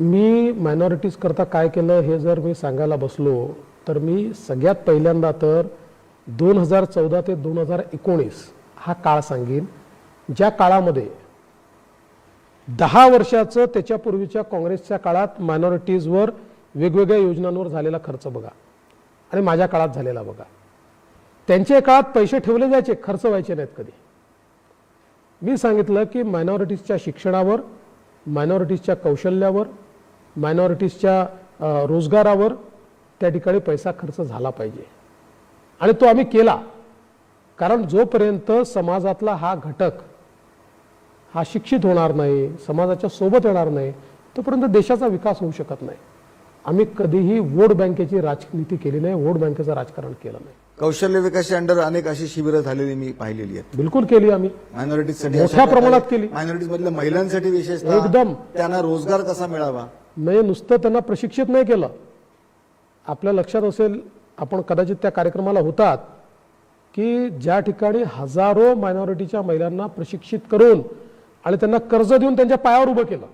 मी minorities करता काय केलं हे जर मी सांगायला बसलो तर मी सगळ्यात पहिल्यांदा तर दोन हजार चौदा ते दोन हजार एकोणीस हा काळ सांगेन ज्या काळामध्ये दहा वर्षाचं त्याच्यापूर्वीच्या काँग्रेसच्या काळात मायनॉरिटीजवर वेगवेगळ्या योजनांवर झालेला खर्च बघा. आणि माझ्या काळात झालेला बघा. त्यांच्या काळात पैसे ठेवले जायचे खर्च व्हायचे नाहीत कधी. मी सांगितलं की मायनॉरिटीजच्या शिक्षणावर मायनॉरिटीजच्या कौशल्यावर मायनॉरिटीजच्या रोजगारावर त्या ठिकाणी पैसा खर्च झाला पाहिजे. आणि तो आम्ही केला. कारण जोपर्यंत समाजातला हा घटक हा शिक्षित होणार नाही समाजाच्या सोबत येणार नाही तोपर्यंत देशाचा विकास होऊ शकत नाही. आम्ही कधीही वोट बँकेची राजनीती केली नाही वोट बँकेचं राजकारण केलं नाही. कौशल्य विकासच्या अंडर अनेक अशी शिबिरं झालेली मी पाहिलेली आहेत. बिलकुल केली आम्ही. मायनॉरिटीजसाठी मोठ्या प्रमाणात केली. मायनॉरिटीज मधल्या महिलांसाठी विशेषतः एकदम. त्यांना रोजगार कसा मिळावा? म्हणजे नुसतं त्यांना प्रशिक्षित नाही केलं. आपल्या लक्षात असेल आपण कदाचित त्या कार्यक्रमाला होतात की ज्या ठिकाणी हजारो मायनॉरिटीच्या महिलांना प्रशिक्षित करून आणि त्यांना कर्ज देऊन त्यांच्या पायावर उभं केलं.